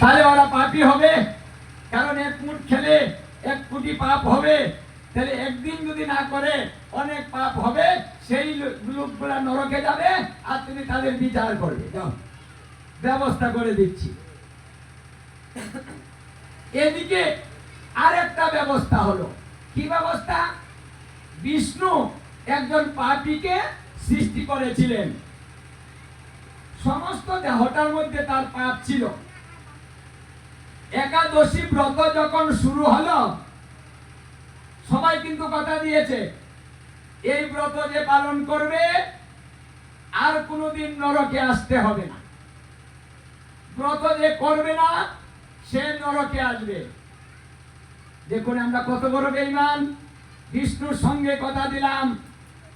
তাহলে ওরা পাপি হবে। কারণ এক মুঠ খেলে এক কোটি পাপ হবে। তাহলে একদিন যদি না করে অনেক পাপ হবে, সেই লোকগুলা নরকে যাবে আর তুমি তাদের বিচার করবে। ব্যবস্থা করে দিচ্ছি। এদিকে আরেকটা ব্যবস্থা হলো। কি ব্যবস্থা? বিষ্ণু একজন পাপীকে সৃষ্টি করেছিলেন। সমস্ত দেহটার মধ্যে তার পাপ ছিল। একাদশী ব্রত যখন শুরু হলো, সবাই কিন্তু কথা দিয়েছে, এই ব্রত যে পালন করবে, আর কোনোদিন নরকে আসতে হবে না। ব্রত যে করবে না, সে নরকে আসবে। দেখুন আমরা কত বড় বেঈমান, বিষ্ণুর সঙ্গে কথা দিলাম,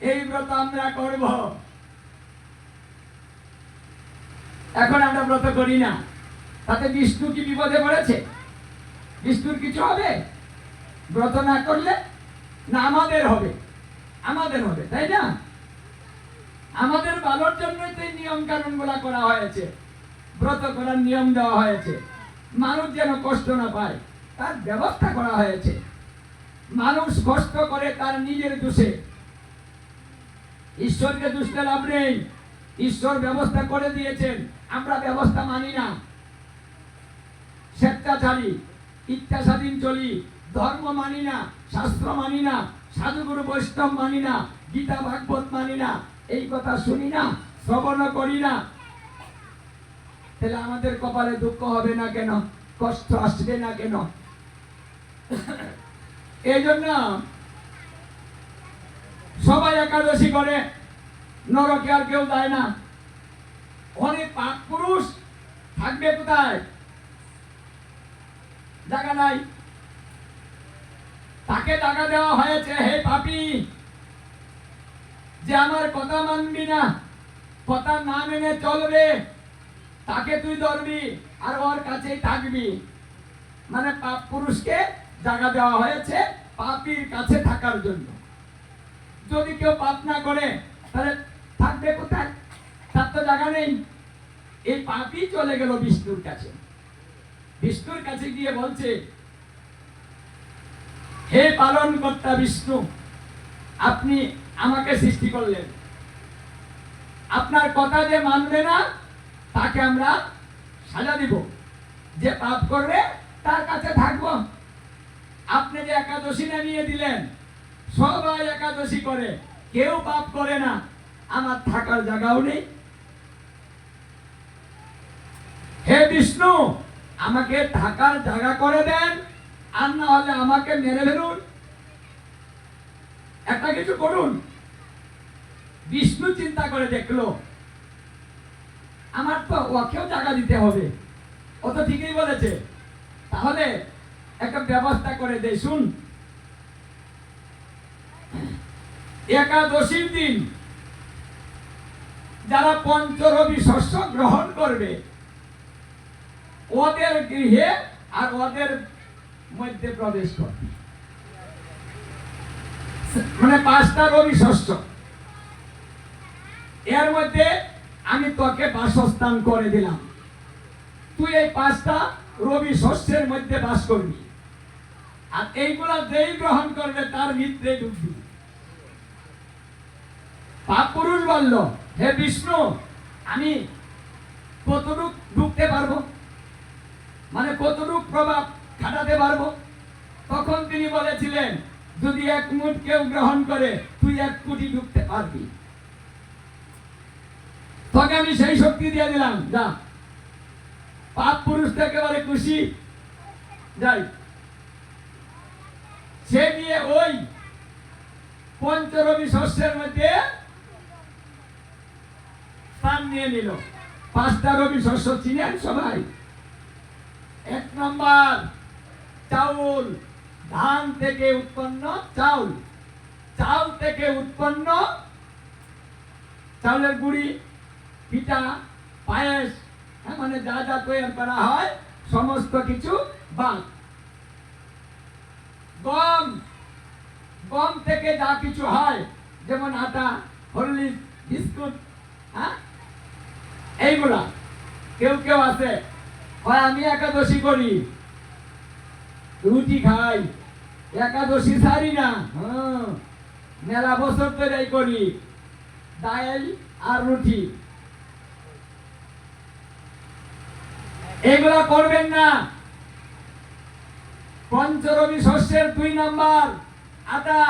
এই ব্রত আমরা করব। এখন আমরা ব্রত করি না। তাতে বিষ্ণু কি বিপদে পড়েছে? বিষ্ণুর কিছু হবে? ব্রত না করলে না আমাদের হবে। আমাদের হবে, তাই না? আমাদের ভালোর জন্যই তো নিয়ম কানুনগুলা করা হয়েছে। ব্রত করার নিয়ম দেওয়া হয়েছে। মানুষ যেন কষ্ট না পায়, তার ব্যবস্থা করা হয়েছে। মানুষ কষ্ট করে তার নিজের দোষে। ঈশ্বরকে দুষতে লাভ নেই। ঈশ্বর ব্যবস্থা করে দিয়েছেন। আমরা ব্যবস্থা মানি না। স্বেচ্ছাচারী ইচ্ছা স্বাধীন চলি, ধর্ম মানি না, শাস্ত্র মানি না, সাধুগুরু বৈষ্ণব মানি না, গীতা, ভাগবত মানি না, এই কথা শুনি না, শ্রবণ করি না। তাহলে আমাদের কপালে দুঃখ হবে না কেন? কষ্ট আসবে না কেন? এই জন্য সবাই একাদশী করে, নরকে আর কেউ যায় না। অনেক পাপ পুরুষ থাকবে কোথায়? জায়গা নাই। তাকে টাকা দেওয়া হয়েছে, হে পাপি। যে আমার কথা মানবি না, কথা না মেনে চলবে, তাকে তুই ধরবি আর ওর কাছেই থাকবি। মানে পাপ পুরুষকে জায়গা দেওয়া হয়েছে পাপির কাছে থাকার জন্য। যদি কেউ পাপ না করে, তাহলে থাকবে কোথায়? তার তো জায়গা নেই। এই পাপি চলে গেল বিষ্ণুর কাছে। বিষ্ণুর কাছে গিয়ে বলছে, হে পালন কর্তা বিষ্ণু, আপনি আমাকে সৃষ্টি করলেন। আপনার কথা যে মানবে না, তাকে আমরা সাজা দিব। যে পাপ করবে, তার কাছে থাকব। আপনি যে একাদশী নিয়ে দিলেন, সবাই একাদশী করে, কেউ পাপ করে না। আমার থাকার জায়গাও নেই। হে বিষ্ণু আমাকে থাকার জায়গা করে দেন, আর না হলে আমাকে মেরে ফেলুন। একটা কিছু করুন। বিষ্ণু চিন্তা করে দেখল, আমার তো ওকেও টাকা দিতে হবে। ও তো ঠিকই বলেছে। তাহলে একটা ব্যবস্থা করে দে শুন। একাদশীর দিন যারা পঞ্চরবি শস্য গ্রহণ করবে ওদের গৃহে আর ওদের মধ্যে প্রবেশ করবে মানে পাঁচটা রবি শস্য এর মধ্যে আমি তোকে বাসস্থান করে দিলাম। তুই এই পাঁচটা রবি শস্যের মধ্যে বাস করবি। আর এইগুলা যেই গ্রহণ করবে তার ভিতরে ঢুকবি পাপ পুরুষ বলল, হে বিষ্ণু, আমি কতটুক ঢুকতে পারব? মানে কতটুক প্রভাব খাটাতে পারব? তখন তিনি বলেছিলেন, যদি এক মুঠ কেউ গ্রহণ করে, তুই এক কোটি ঢুকতে পারবি। তোকে আমি সেই শক্তি দিয়ে দিলাম, যা। পাপ পুরুষ তো একেবারে খুশি। যাই। সে নিয়ে ওই পঞ্চরবি শস্যের মধ্যে স্থান নিয়ে নিল। পাঁচটা রবি শস্য চিনেন সবাই। এক নম্বর চাউল ধান থেকে উৎপন্ন চাউল। চাউল থেকে উৎপন্ন চাউলের গুড়ি পিঠা পায়েস হ্যাঁ, মানে যা যা তৈরি করা হয় সমস্ত কিছু বাদ। গম গম থেকে যা কিছু হয় যেমন আটা হরলিক্স বিস্কুট হ্যাঁ এইগুলা। কেউ কেউ আছে হয় আমি একাদশী করি। রুটি খাই, একাদশী ছাড়ি না। হ্যাঁ মেলা বছর ধরে করি ডাল আর রুটি। এগুলা করবেন না। পঞ্চরবি শস্যের দুই নাম্বার আটা।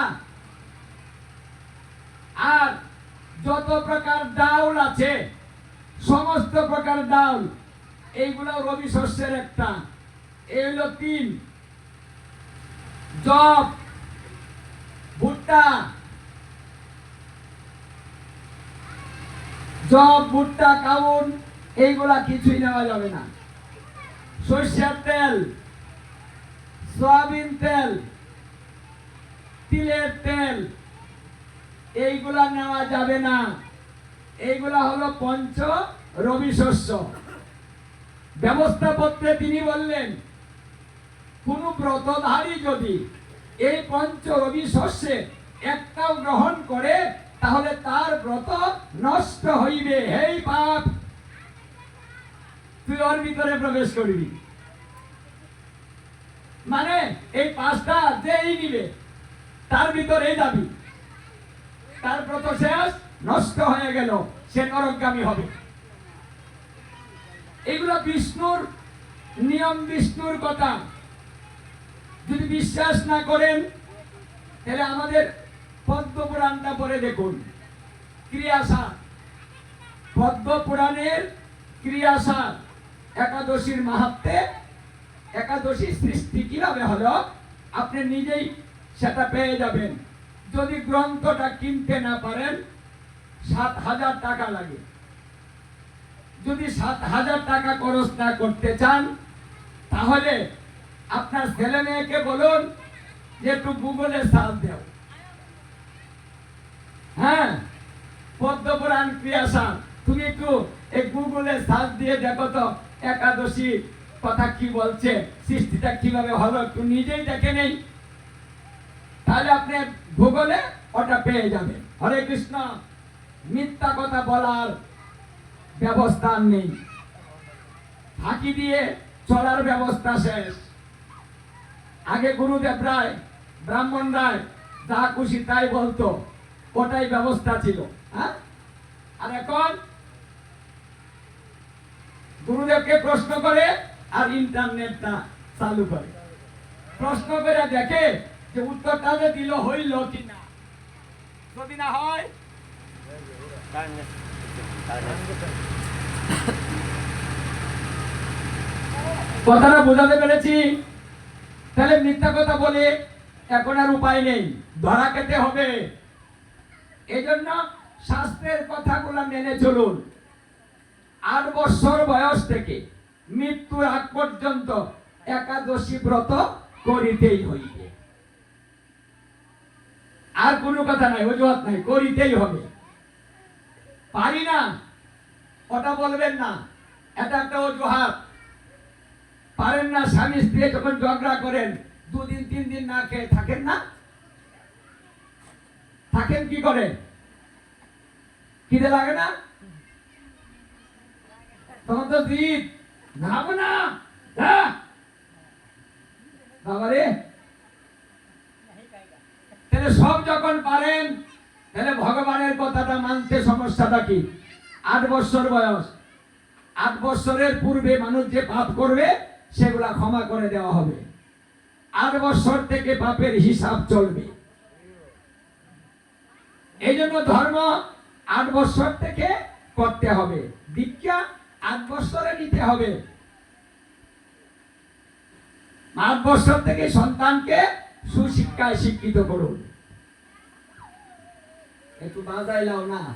আর যত প্রকার ডাউল আছে, সমস্ত প্রকার ডাউল এইগুলো রবি শস্যের একটা। এই হলো তিন। জব, ভুট্টা। জব, ভুট্টা, কাউন, এইগুলা কিছুই নেওয়া যাবে না। সর্ষের তেল, সয়াবিন তেল, তিলের তেল, এইগুলা নেওয়া যাবে না। এইগুলা হলো পঞ্চ রবি শস্য। ব্যবস্থাপত্রে তিনি বললেন, কোন ব্রতধারী যদি এই পঞ্চ রবি শস্যে একটাও গ্রহণ করে, তাহলে তার ব্রত নষ্ট হইবে। হেই পাপ! তুই ওর ভিতরে প্রবেশ করবি। মানে এই পাঁচটা যেই নিবে, তার ভিতরে যাবি। তার ব্রত শেষ, নষ্ট হয়ে গেল, সে নরকগামী হবে। এগুলো বিষ্ণুর নিয়ম, বিষ্ণুর কথা। যদি বিশ্বাস না করেন, তাহলে আমাদের পদ্ম পুরাণটা পড়ে দেখুন। ক্রিয়াসার। পদ্ম পুরাণের ক্রিয়াসার। একাদশীর মাহাত্মে একাদশী সৃষ্টি কীভাবে হলো, আপনি নিজেই সেটা পেয়ে যাবেন। যদি গ্রন্থটা কিনতে না পারেন, সাত হাজার টাকা লাগে। যদি সাত হাজার টাকা খরচ না করতে চান, তাহলে আপনার ছেলে মেয়েকে বলুন যে একটু গুগলে সার্চ দাও। হ্যাঁ পদ্মপুরাণ ক্রিয়াসার তুমি একটু এই গুগলে সার্চ দিয়ে দেখো তো, একাদশী কথা কি বলছে, সৃষ্টিটা কীভাবে হলো, একটু নিজেই দেখে নেই। তাহলে আপনি গুগলে ওটা পেয়ে যাবেন। হরে কৃষ্ণ, মিথ্যা কথা বলার ব্যবস্থা নেই। ফাঁকি দিয়ে চলার ব্যবস্থা শেষ। আগে গুরুদেব রায়, ব্রাহ্মণ রায় যা খুশি তাই বলতো, ওটাই ব্যবস্থা ছিল হ্যাঁ? আর এখন গুরুদেবকে প্রশ্ন করে আর ইন্টারনেটটা চালু করে। প্রশ্ন করে দেখে যে উত্তরটা যে দিল হইল কি না যদি না হয় কথাটা বোঝাতে পেরেছি। তাহলে মিথ্যা কথা বলে এখন আর উপায় নেই। ধরা খেতে হবে। এই জন্য শাস্ত্রের কথাগুলো মেনে চলুন। আট বছর বয়স থেকে মৃত্যুর আগ পর্যন্ত একাদশী ব্রত করিতেই হইবে। আর কোনো কথা নাই, অজুহাত নাই, করিতেই হবে। পারি না। ওটা বলবেন না। এটা একটা অজুহাত। পারেন না স্বামী স্ত্রী যখন ঝগড়া করেন, দুদিন, তিন দিন না খেয়ে থাকেন না? থাকেন কি করে? খিদে লাগে না? তখন তো জিদ। না। বাবারে। সব যখন পারেন, তাহলে ভগবানের কথাটা মানতে সমস্যাটা কি? আট বছর বয়স। আট বছরের পূর্বে মানুষ যে পাপ করবে, সেগুলা ক্ষমা করে দেওয়া হবে। আট বছর থেকে পাপের হিসাব চলবে। এই জন্য ধর্ম আট বছর থেকে করতে হবে। দীক্ষা আট বছরে নিতে হবে। আট বছর থেকে সন্তানকে সুশিক্ষায় শিক্ষিত করুন। একটু বাজাইলাও না।